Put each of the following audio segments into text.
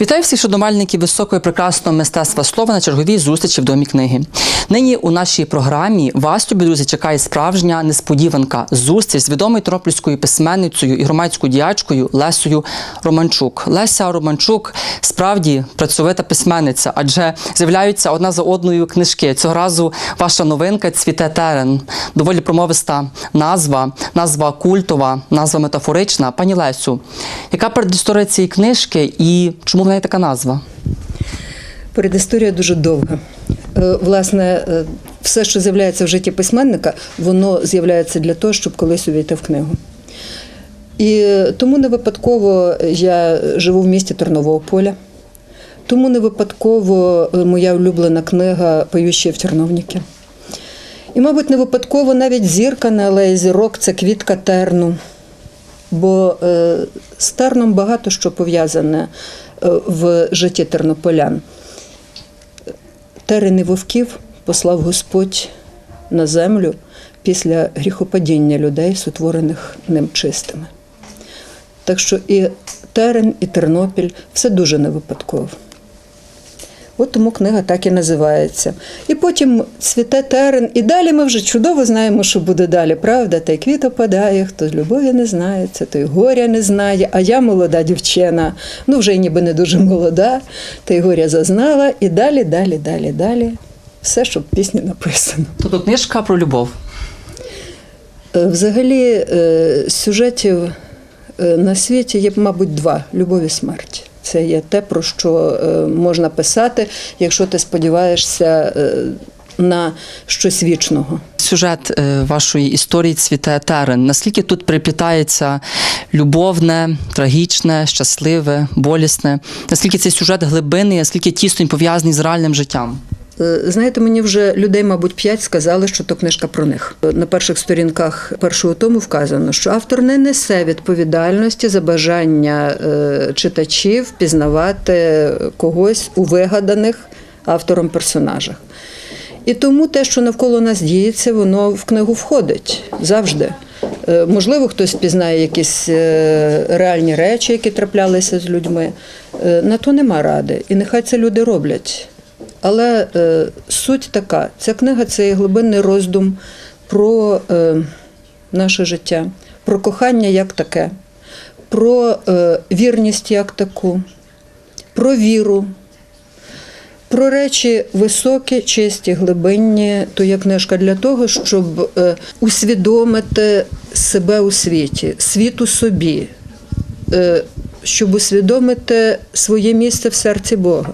Вітаю всіх шанувальників високого і прекрасного мистецтва слова на черговій зустрічі в домі книги. Нині у нашій програмі вас, любі друзі, чекає справжня несподіванка зустріч з відомою тернопільською письменницею і громадською діячкою Лесою Романчук. Леся Романчук справді працьовита письменниця, адже з'являються одна за одною книжки. Цього разу ваша новинка цвіте терен. Доволі промовиста назва, назва культова, назва метафорична. Пані Лесю, яка передісторія цієї книжки і чому в неї така назва? Передісторія дуже довга. Е, Власне, е, все, що з'являється в житті письменника, воно з'являється для того, щоб колись увійти в книгу. І тому не випадково я живу в місті Тернового поля. Тому не випадково е, моя улюблена книга Поющі в Терновніки. І, мабуть, не випадково навіть зірка на алеї зірок це квітка терну. Бо з терном багато що пов'язане в житті тернополян. Терени вовків послав Господь на землю після гріхопадіння людей, сотворених ним чистими. Так що і Терен, і Тернопіль все дуже не випадково. От тому книга так і називається. І потім цвіте терен, і далі ми вже чудово знаємо, що буде далі. Правда, та й квіт опадає, хто з любові не знає, це той горя не знає. А я молода дівчина, ну вже й ніби не дуже молода, та й горя зазнала. І далі, далі, далі, далі. Все, що в пісні написано. Тобто книжка про любов. Е, Взагалі, е, сюжетів е, на світі є, мабуть, два любов і смерть. Це є те, про що е, можна писати, якщо ти сподіваєшся е, на щось вічного. Сюжет е, вашої історії цвіте терен. Наскільки тут приплітається любовне, трагічне, щасливе, болісне? Наскільки цей сюжет глибинний, наскільки тісно пов'язаний з реальним життям? Е, Знаєте, мені вже людей, мабуть, п'ять сказали, що то книжка про них. Е, На перших сторінках першого тому вказано, що автор не несе відповідальності за бажання е, читачів пізнавати когось у вигаданих автором персонажах. І тому те, що навколо нас діється, воно в книгу входить завжди. Можливо, хтось пізнає якісь реальні речі, які траплялися з людьми. На то нема ради. І нехай це люди роблять. Але е, суть така: ця книга це є глибинний роздум про е, наше життя, про кохання як таке, про е, вірність як таку, про віру, про речі високі, чисті, глибинні. То є книжка для того, щоб е, усвідомити себе у світі, світ у собі, е, щоб усвідомити своє місце в серці Бога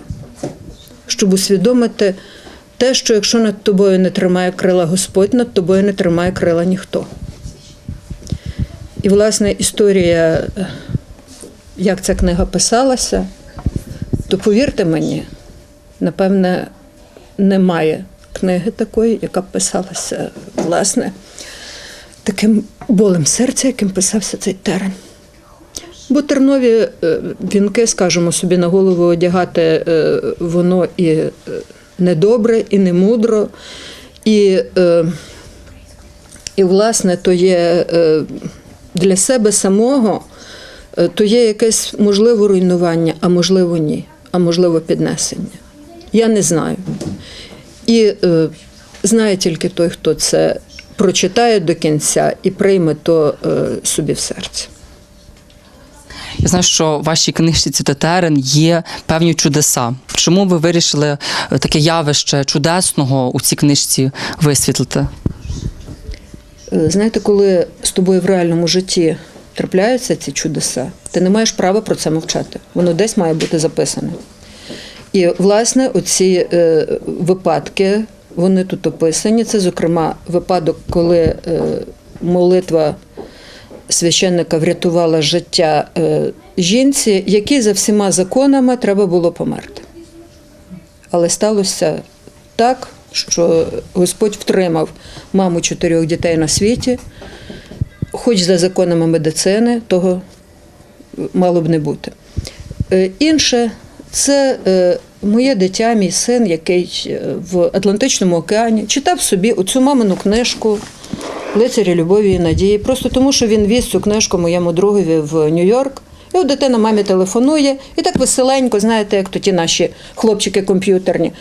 щоб усвідомити те, що якщо над тобою не тримає крила Господь, над тобою не тримає крила ніхто. І, власне, історія, як ця книга писалася, то повірте мені, напевне, немає книги такої, яка б писалася, власне, таким болем серця, яким писався цей терен. Бо тернові е, вінки, скажімо собі, на голову одягати е, воно і е, недобре, і не мудро. І, і власне, то є для себе самого, то є якесь можливо руйнування, а можливо ні, а можливо піднесення. Я не знаю. І знає тільки той, хто це прочитає до кінця і прийме то собі в серце. Я знаю, що в вашій книжці «Цвіте терен» є певні чудеса. Чому ви вирішили е, таке явище чудесного у цій книжці висвітлити? Е, Знаєте, коли з тобою в реальному житті трапляються ці чудеса, ти не маєш права про це мовчати. Воно десь має бути записане. І, власне, оці е, випадки, вони тут описані. Це, зокрема, випадок, коли е, молитва священника врятувала життя е, жінці, якій за всіма законами треба було померти. Але сталося так, що Господь втримав маму чотирьох дітей на світі, хоч за законами медицини того мало б не бути. Е, Інше це е, моє дитя, мій син, який в Атлантичному океані, читав собі оцю мамину книжку Лицарі любові і надії, просто тому, що він віз цю книжку моєму другові в Нью-Йорк. І от дитина мамі телефонує, і так веселенько, знаєте, як то ті наші хлопчики комп'ютерні.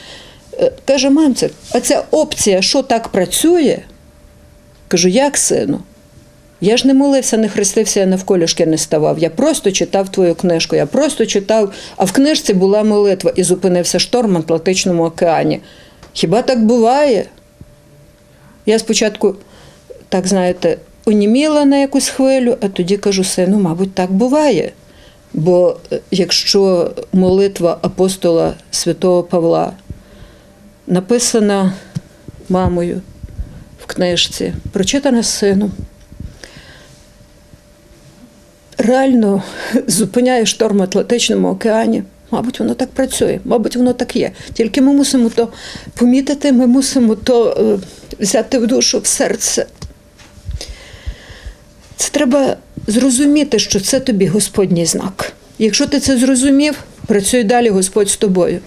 Е, Каже, мамце, а ця опція, що так працює? Кажу, як сину? Я ж не молився, не хрестився, я навколішки не ставав. Я просто читав твою книжку, я просто читав, а в книжці була молитва і зупинився шторм в Атлантичному океані. Хіба так буває? Я спочатку, так знаєте, оніміла на якусь хвилю, а тоді кажу, сину, мабуть, так буває. Бо е, якщо молитва апостола святого Павла написана мамою в книжці, прочитана сином, реально зупиняє шторм в Атлантичному океані. Мабуть, воно так працює, мабуть, воно так є. Тільки ми мусимо то помітити, ми мусимо то е, взяти в душу, в серце. Це треба зрозуміти, що це тобі Господній знак. Якщо ти це зрозумів, працюй далі Господь з тобою.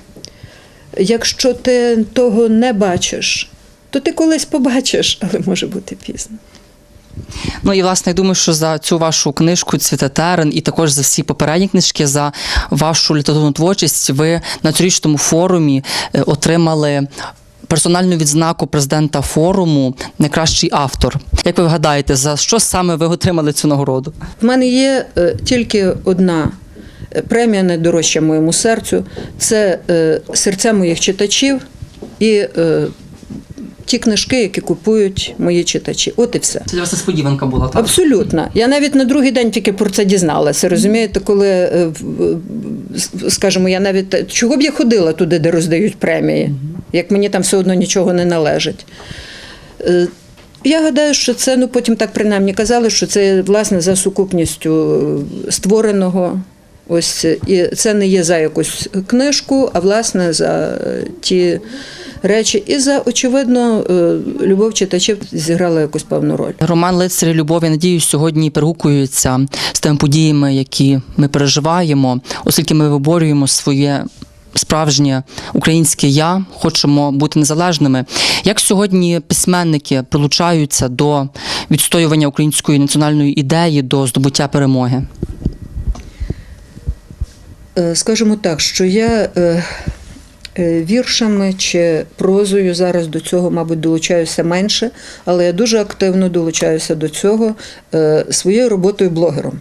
Якщо ти того не бачиш, то ти колись побачиш, але може бути пізно. Ну і власне я думаю, що за цю вашу книжку Цвіте терен і також за всі попередні книжки, за вашу літературну творчість, ви на цьогорічному форумі е, отримали. Персональну відзнаку президента форуму найкращий автор. Як ви гадаєте, за що саме ви отримали цю нагороду? В мене є е, тільки одна е, премія найдорожча моєму серцю це е, серця моїх читачів і ті книжки, які купують мої читачі. От і все. Це для вас несподіванка була, так? Абсолютно. Я навіть на другий день тільки про це дізналася. Розумієте, коли, скажімо, я навіть чого б я ходила туди, де роздають премії, як мені там все одно нічого не належить. Е, Я гадаю, що це, ну потім так принаймні казали, що це власне за сукупністю е, створеного. Ось і це не є за якусь книжку, а власне за е, ті речі. І за очевидно, любов читачів зіграла якусь певну роль. Роман Лицарі Любові, надію, сьогодні перегукується з тими подіями, які ми переживаємо, оскільки ми виборюємо своє. Справжнє українське я хочемо бути незалежними. Як сьогодні письменники прилучаються до відстоювання української національної ідеї, до здобуття перемоги? Е, Скажімо так, що я е, е, віршами чи прозою зараз до цього, мабуть, долучаюся менше, але я дуже активно долучаюся до цього своєю роботою блогером.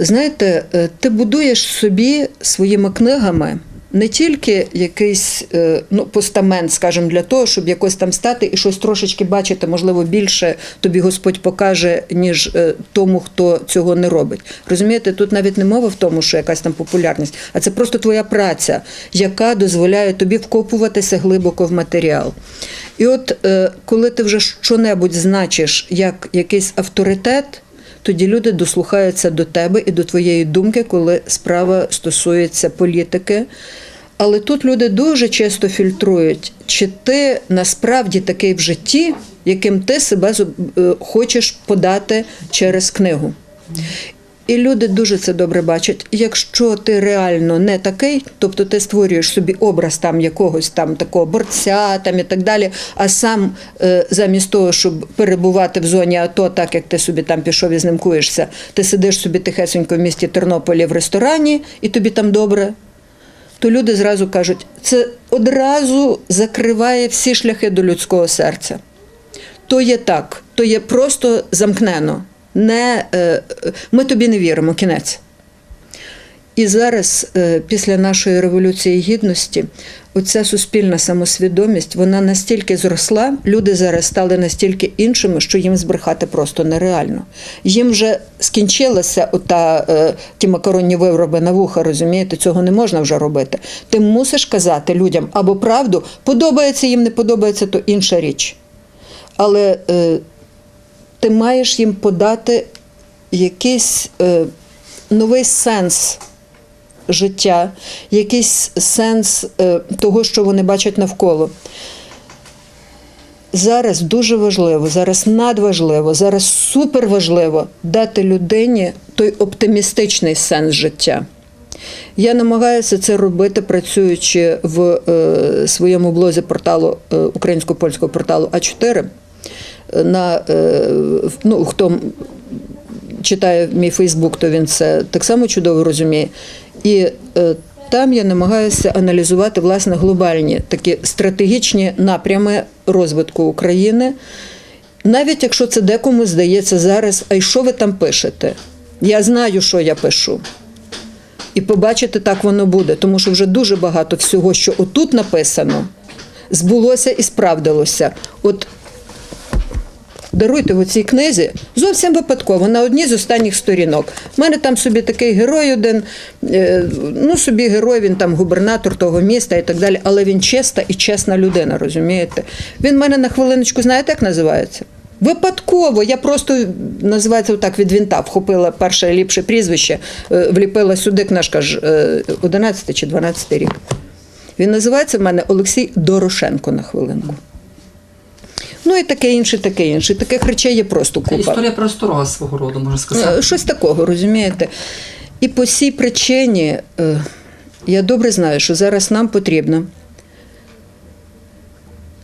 Знаєте, е, ти будуєш собі своїми книгами не тільки якийсь е, ну, постамент, скажімо, для того, щоб якось там стати і щось трошечки бачити, можливо, більше тобі Господь покаже, ніж е, тому, хто цього не робить. Розумієте, тут навіть не мова в тому, що якась там популярність, а це просто твоя праця, яка дозволяє тобі вкопуватися глибоко в матеріал. І от коли ти вже щонебудь значиш як якийсь авторитет, тоді люди дослухаються до тебе і до твоєї думки, коли справа стосується політики. Але тут люди дуже часто фільтрують, чи ти насправді такий в житті, яким ти себе е, хочеш подати через книгу. І люди дуже це добре бачать. Якщо ти реально не такий, тобто ти створюєш собі образ там якогось там такого борця там і так далі, а сам е, замість того, щоб перебувати в зоні АТО, так як ти собі там пішов і знимкуєшся, ти сидиш собі тихесенько в місті Тернополі в ресторані, і тобі там добре. То люди зразу кажуть, це одразу закриває всі шляхи до людського серця. То є так, то є просто замкнено. Не, е, ми тобі не віримо, кінець. І зараз, е, після нашої революції гідності, оця суспільна самосвідомість вона настільки зросла, люди зараз стали настільки іншими, що їм збрехати просто нереально. Їм вже скінчилася ота, е, ті макаронні вироби на вуха, розумієте, цього не можна вже робити. Ти мусиш казати людям або правду, подобається їм, не подобається, то інша річ. Але ти маєш їм подати якийсь е, новий сенс життя, якийсь сенс е, того, що вони бачать навколо. Зараз дуже важливо, зараз надважливо, зараз суперважливо дати людині той оптимістичний сенс життя. Я намагаюся це робити, працюючи в е, своєму блозі порталу е, українсько-польського порталу А4. На, е, ну, хто читає мій Фейсбук, то він це так само чудово розуміє. І е, там я намагаюся аналізувати власне глобальні такі стратегічні напрями розвитку України. Навіть якщо це декому здається зараз, а й що ви там пишете? Я знаю, що я пишу. І побачите, так воно буде, тому що вже дуже багато всього, що отут написано, збулося і справдилося. От даруйте в цій книзі зовсім випадково на одній з останніх сторінок. У мене там собі такий герой один, е, ну собі герой, він там губернатор того міста і так далі, але він чиста і чесна людина, розумієте? Він мене на хвилиночку, знаєте, як називається? Випадково, я просто називається так від вінта, вхопила перше ліпше прізвище, е, вліпила сюди книжка ж е, 11 чи 12 рік. Він називається в мене Олексій Дорошенко на хвилинку. Ну і таке інше, таке інше. Таких речей є просто Це купа. історія просторога свого роду, можна сказати. Е, Щось такого, розумієте? І по цій причині е, я добре знаю, що зараз нам потрібна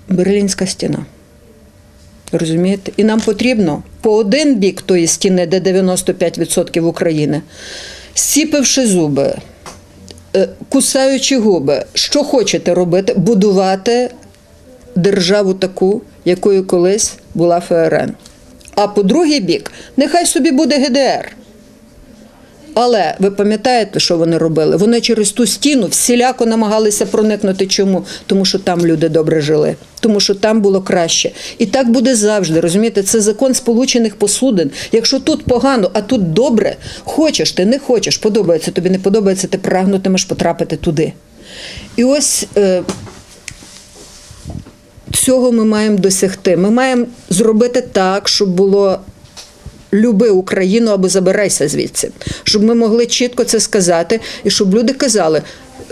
Берлінська стіна. Розумієте? І нам потрібно по один бік тої стіни, де 95% України, сіпивши зуби, е, кусаючи губи, що хочете робити, будувати державу таку, якою колись була ФРН. А по другий бік, нехай собі буде ГДР. Але ви пам'ятаєте, що вони робили? Вони через ту стіну всіляко намагалися проникнути. Чому? Тому що там люди добре жили, тому що там було краще. І так буде завжди. Розумієте, це закон сполучених посудин. Якщо тут погано, а тут добре, хочеш, ти не хочеш, подобається тобі, не подобається, ти прагнутимеш потрапити туди. І ось. Е, Цього ми маємо досягти. Ми маємо зробити так, щоб було люби Україну або забирайся звідси, щоб ми могли чітко це сказати, і щоб люди казали.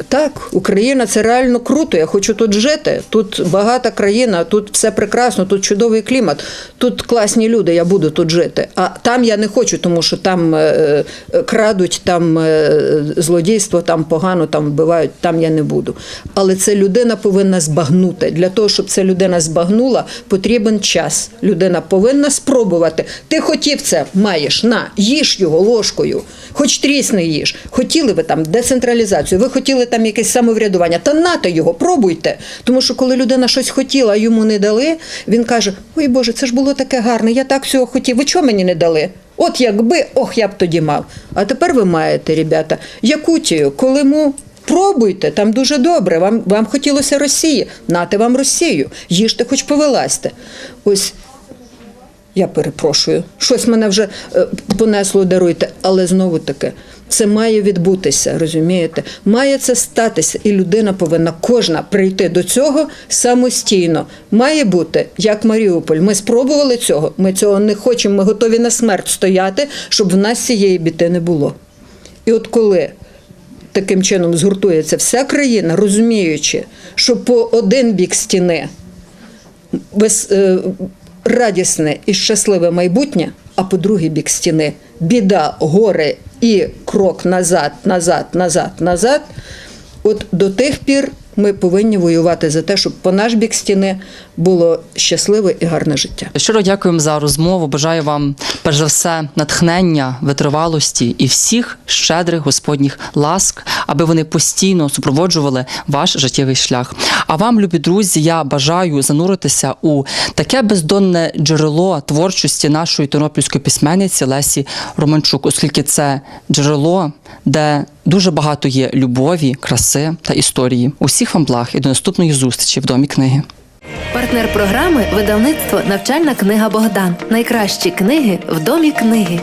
Так, Україна це реально круто. Я хочу тут жити. Тут багата країна, тут все прекрасно, тут чудовий клімат, тут класні люди. Я буду тут жити. А там я не хочу, тому що там е, е, крадуть, там е, злодійство, там погано, там вбивають. Там я не буду. Але це людина повинна збагнути. Для того, щоб ця людина збагнула, потрібен час. Людина повинна спробувати. Ти хотів це, маєш на їж його ложкою, хоч трісни їж. Хотіли ви там децентралізацію, ви хотіли там якесь самоврядування. Та нате його, пробуйте. Тому що коли людина щось хотіла, а йому не дали, він каже: Ой Боже, це ж було таке гарне, я так цього хотів. Ви чого мені не дали? От якби, ох, я б тоді мав. А тепер ви маєте, ребята, Якутію, Колиму. Пробуйте, там дуже добре. Вам, вам хотілося Росії. Нате вам Росію. Їжте, хоч повилазьте. Ось я перепрошую, щось мене вже е, понесло, даруйте, але знову таки. Це має відбутися, розумієте? Має це статися, і людина повинна кожна прийти до цього самостійно. Має бути як Маріуполь. Ми спробували цього. Ми цього не хочемо. Ми готові на смерть стояти, щоб в нас цієї біти не було. І от коли таким чином згуртується вся країна, розуміючи, що по один бік стіни е, радісне і щасливе майбутнє, а по другий бік стіни біда, горе і крок назад, назад, назад, назад. От до тих пір ми повинні воювати за те, щоб по наш бік стіни було щасливе і гарне життя. Щиро дякуємо за розмову. Бажаю вам, перш за все, натхнення, витривалості і всіх щедрих господніх ласк, аби вони постійно супроводжували ваш життєвий шлях. А вам, любі друзі, я бажаю зануритися у таке бездонне джерело творчості нашої тернопільської письменниці Лесі Романчук, оскільки це джерело, де дуже багато є любові, краси та історії. Усіх вам благ і до наступної зустрічі в домі книги. Партнер програми видавництво Навчальна книга Богдан. Найкращі книги в домі книги.